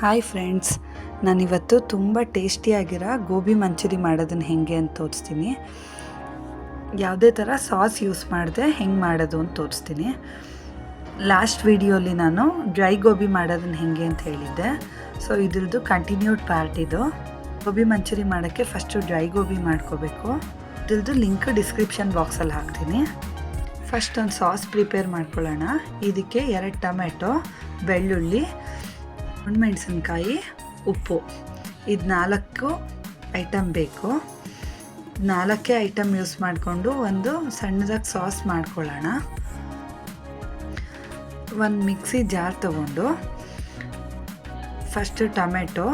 Hi friends ನಾನಿವತ್ತು ತುಂಬ ಟೇಸ್ಟಿಯಾಗಿರೋ ಗೋಬಿ ಮಂಚೂರಿ ಮಾಡೋದನ್ನು ಹೇಗೆ ಅಂತ ತೋರಿಸ್ತೀನಿ. ಯಾವುದೇ ಥರ ಸಾಸ್ ಯೂಸ್ ಮಾಡಿದೆ ಹೆಂಗೆ ಮಾಡೋದು ಅಂತ ತೋರಿಸ್ತೀನಿ. ಲಾಸ್ಟ್ ವಿಡಿಯೋಲಿ ನಾನು ಡ್ರೈ ಗೋಬಿ ಮಾಡೋದನ್ನು ಹೇಗೆ ಅಂತ ಹೇಳಿದ್ದೆ. ಸೊ ಇದ್ರದ್ದು ಕಂಟಿನ್ಯೂಡ್ ಪಾರ್ಟ್ ಇದು. ಗೋಬಿ ಮಂಚೂರಿ ಮಾಡೋಕ್ಕೆ ಫಸ್ಟು ಡ್ರೈ ಗೋಬಿ ಮಾಡ್ಕೋಬೇಕು. ಇದ್ರದ್ದು ಲಿಂಕ್ ಡಿಸ್ಕ್ರಿಪ್ಷನ್ ಬಾಕ್ಸಲ್ಲಿ ಹಾಕ್ತೀನಿ. ಫಸ್ಟ್ ಒಂದು ಸಾಸ್ ಪ್ರಿಪೇರ್ ಮಾಡ್ಕೊಳ್ಳೋಣ. ಇದಕ್ಕೆ ಎರಡು ಟೊಮೆಟೊ, ಬೆಳ್ಳುಳ್ಳಿ ಒಣಮೆಣಸಿನ್ಕಾಯಿ ಉಪ್ಪು. ಇದು ನಾಲ್ಕು ಐಟಮ್ ಬೇಕು. ನಾಲ್ಕೇ ಐಟಮ್ ಯೂಸ್ ಮಾಡಿಕೊಂಡು ಒಂದು ಸಣ್ಣದಾಗಿ ಸಾಸ್ ಮಾಡ್ಕೊಳ್ಳೋಣ. ಒಂದು ಮಿಕ್ಸಿ ಜಾರ್ ತಗೊಂಡು, ಫಸ್ಟ್ ಟೊಮೆಟೊ,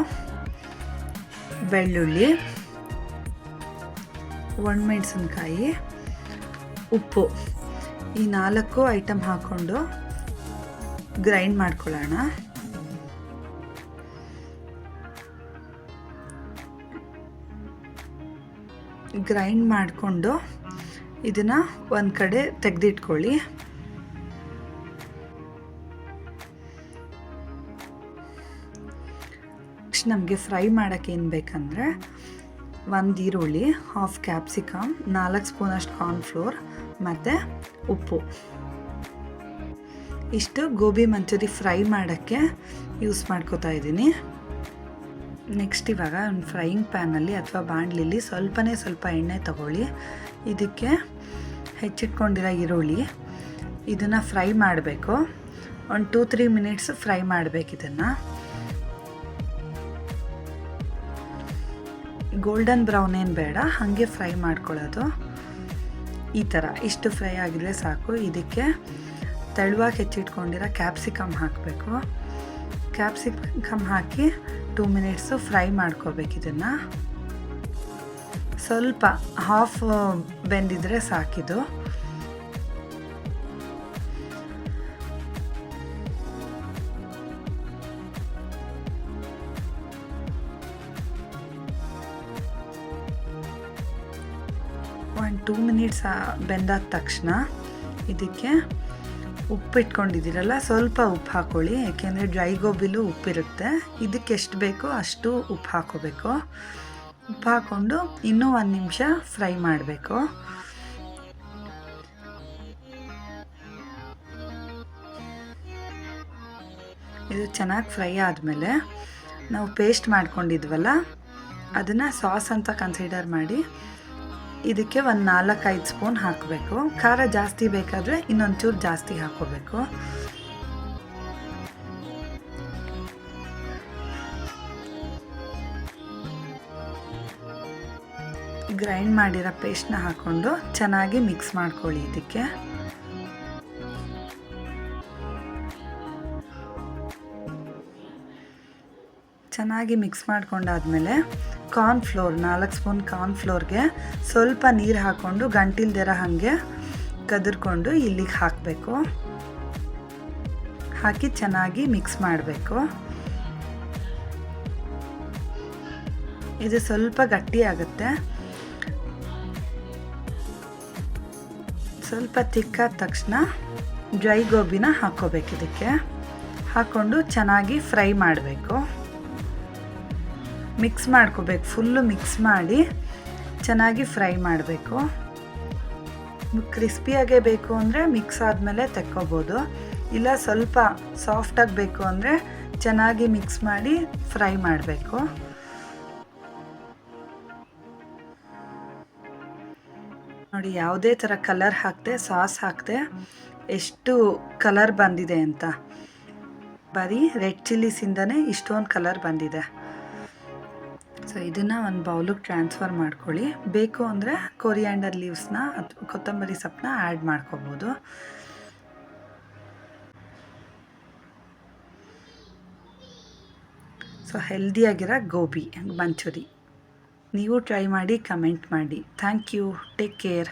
ಬೆಳ್ಳುಳ್ಳಿ ಒಣಮೆಣಸಿನ್ಕಾಯಿ ಉಪ್ಪು. ಈ ನಾಲ್ಕು ಐಟಮ್ ಹಾಕ್ಕೊಂಡು ಗ್ರೈಂಡ್ ಮಾಡ್ಕೊಳ್ಳೋಣ. ಗ್ರೈಂಡ್ ಮಾಡಿಕೊಂಡು ಇದನ್ನು ಒಂದು ಕಡೆ ತೆಗೆದಿಟ್ಕೊಳ್ಳಿ. ನಮಗೆ ಫ್ರೈ ಮಾಡೋಕ್ಕೆ ಏನು ಬೇಕಂದರೆ ಒಂದು ಈರುಳ್ಳಿ ಹಾಫ್ ಕ್ಯಾಪ್ಸಿಕಮ್ ನಾಲ್ಕು ಸ್ಪೂನಷ್ಟು ಕಾರ್ನ್ಫ್ಲೋರ್ ಮತ್ತು ಉಪ್ಪು. ಇಷ್ಟು ಗೋಬಿ ಮಂಚೂರಿ ಫ್ರೈ ಮಾಡೋಕ್ಕೆ ಯೂಸ್ ಮಾಡ್ಕೋತಾ ಇದ್ದೀನಿ. ನೆಕ್ಸ್ಟ್ ಇವಾಗ ಒಂದು ಫ್ರೈಯಿಂಗ್ ಪ್ಯಾನಲ್ಲಿ ಅಥವಾ ಬಾಣಲಿಲಿ ಸ್ವಲ್ಪನೇ ಸ್ವಲ್ಪ ಎಣ್ಣೆ ತಗೊಳ್ಳಿ. ಇದಕ್ಕೆ ಹೆಚ್ಚಿಟ್ಕೊಂಡಿರೋ ಈರುಳ್ಳಿ. ಇದನ್ನು ಫ್ರೈ ಮಾಡಬೇಕು. ಒಂದು ಟೂ ತ್ರೀ ಮಿನಿಟ್ಸ್ ಫ್ರೈ ಮಾಡಬೇಕು ಇದನ್ನು. ಗೋಲ್ಡನ್ ಬ್ರೌನ್ ಏನು ಬೇಡ, ಹಾಗೆ ಫ್ರೈ ಮಾಡ್ಕೊಳ್ಳೋದು. ಈ ಥರ ಇಷ್ಟು ಫ್ರೈ ಆಗಿದ್ರೆ ಸಾಕು. ಇದಕ್ಕೆ ತೆಳುವಾಗಿ ಹೆಚ್ಚಿಟ್ಕೊಂಡಿರೋ ಕ್ಯಾಪ್ಸಿಕಮ್ ಹಾಕಬೇಕು. ಕ್ಯಾಪ್ಸಿಕಮ್ ಹಾಕಿ ಟೂ ಮಿನಿಟ್ಸು ಫ್ರೈ ಮಾಡ್ಕೋಬೇಕು ಇದನ್ನು. ಸ್ವಲ್ಪ ಹಾಫ್ ಬೆಂದಿದ್ರೆ ಸಾಕಿದು. ಒಂದು ಟೂ ಮಿನಿಟ್ಸ್ ಬೆಂದಾದ ತಕ್ಷಣ ಇದಕ್ಕೆ ಉಪ್ಪು ಇಟ್ಕೊಂಡಿದ್ದೀರಲ್ಲ ಸ್ವಲ್ಪ ಉಪ್ಪು ಹಾಕ್ಕೊಳ್ಳಿ ಯಾಕೆಂದರೆ ಡ್ರೈ ಗೋಬಿಲು ಉಪ್ಪಿರುತ್ತೆ. ಇದಕ್ಕೆ ಎಷ್ಟು ಬೇಕೋ ಅಷ್ಟು ಉಪ್ಪು ಹಾಕೋಬೇಕು. ಉಪ್ಪು ಹಾಕ್ಕೊಂಡು ಇನ್ನೂ ಒಂದು ನಿಮಿಷ ಫ್ರೈ ಮಾಡಬೇಕು. ಇದು ಚೆನ್ನಾಗಿ ಫ್ರೈ ಆದಮೇಲೆ ನಾವು ಪೇಸ್ಟ್ ಮಾಡ್ಕೊಂಡಿದ್ವಲ್ಲ, ಅದನ್ನು ಸಾಸ್ ಅಂತ ಕನ್ಸಿಡರ್ ಮಾಡಿ ಇದಕ್ಕೆ ಒಂದು ನಾಲ್ಕೈದು ಸ್ಪೂನ್ ಹಾಕಬೇಕು. ಖಾರ ಜಾಸ್ತಿ ಬೇಕಾದರೆ ಇನ್ನೊಂಚೂರು ಜಾಸ್ತಿ ಹಾಕೋಬೇಕು ಗ್ರೈಂಡ್ ಮಾಡಿರೋ ಪೇಸ್ಟ್ನ ಹಾಕ್ಕೊಂಡು ಚೆನ್ನಾಗಿ ಮಿಕ್ಸ್ ಮಾಡ್ಕೊಳ್ಳಿ ಇದಕ್ಕೆ. ಚೆನ್ನಾಗಿ ಮಿಕ್ಸ್ ಮಾಡ್ಕೊಂಡಾದ್ಮೇಲೆ ಕಾರ್ನ್ಫ್ಲೋರ್ ನಾಲ್ಕು ಸ್ಪೂನ್ ಕಾರ್ನ್ಫ್ಲೋರ್ಗೆ ಸ್ವಲ್ಪ ನೀರು ಹಾಕ್ಕೊಂಡು ಗಂಟಿಲ್ದಿರ ಹಾಗೆ ಕದರ್ಕೊಂಡು ಇಲ್ಲಿಗೆ ಹಾಕಬೇಕು. ಹಾಕಿ ಚೆನ್ನಾಗಿ ಮಿಕ್ಸ್ ಮಾಡಬೇಕು. ಇದು ಸ್ವಲ್ಪ ಗಟ್ಟಿ ಆಗುತ್ತೆ. ಸ್ವಲ್ಪ ತಿಕ್ಕಾದ ತಕ್ಷಣ ಡ್ರೈ ಗೋಬಿನ ಹಾಕ್ಕೋಬೇಕು ಇದಕ್ಕೆ. ಹಾಕ್ಕೊಂಡು ಚೆನ್ನಾಗಿ ಫ್ರೈ ಮಾಡಬೇಕು. ಮಿಕ್ಸ್ ಮಾಡ್ಕೋಬೇಕು. ಫುಲ್ಲು ಮಿಕ್ಸ್ ಮಾಡಿ ಚೆನ್ನಾಗಿ ಫ್ರೈ ಮಾಡಬೇಕು. ಕ್ರಿಸ್ಪಿಯಾಗೇ ಬೇಕು ಅಂದರೆ ಮಿಕ್ಸ್ ಆದಮೇಲೆ ತೆಕ್ಕೋಬೋದು. ಇಲ್ಲ ಸ್ವಲ್ಪ ಸಾಫ್ಟಾಗಿ ಬೇಕು ಅಂದರೆ ಚೆನ್ನಾಗಿ ಮಿಕ್ಸ್ ಮಾಡಿ ಫ್ರೈ ಮಾಡಬೇಕು. ನೋಡಿ, ಯಾವುದೇ ಥರ ಕಲರ್ ಹಾಕಿದೆ, ಸಾಸ್ ಹಾಕದೆ ಎಷ್ಟು ಕಲರ್ ಬಂದಿದೆ ಅಂತ. ಬರೀ ರೆಡ್ ಚಿಲ್ಲಿಸಿಂದನೇ ಇಷ್ಟೊಂದು ಕಲರ್ ಬಂದಿದೆ. ಸೊ ಇದನ್ನು ಒಂದು ಬೌಲಿಗೆ ಟ್ರಾನ್ಸ್ಫರ್ ಮಾಡ್ಕೊಳ್ಳಿ. ಬೇಕು ಅಂದರೆ ಕೊರಿಯಾಂಡರ್ ಲೀವ್ಸ್ನ ಅಥವಾ ಕೊತ್ತಂಬರಿ ಸೊಪ್ಪನ್ನ ಆ್ಯಡ್ ಮಾಡ್ಕೋಬೋದು. ಸೊ ಹೆಲ್ದಿಯಾಗಿರೋ ಗೋಬಿ, ಮಂಚೂರಿ. ನೀವು ಟ್ರೈ ಮಾಡಿ ಕಮೆಂಟ್ ಮಾಡಿ. Thank you take care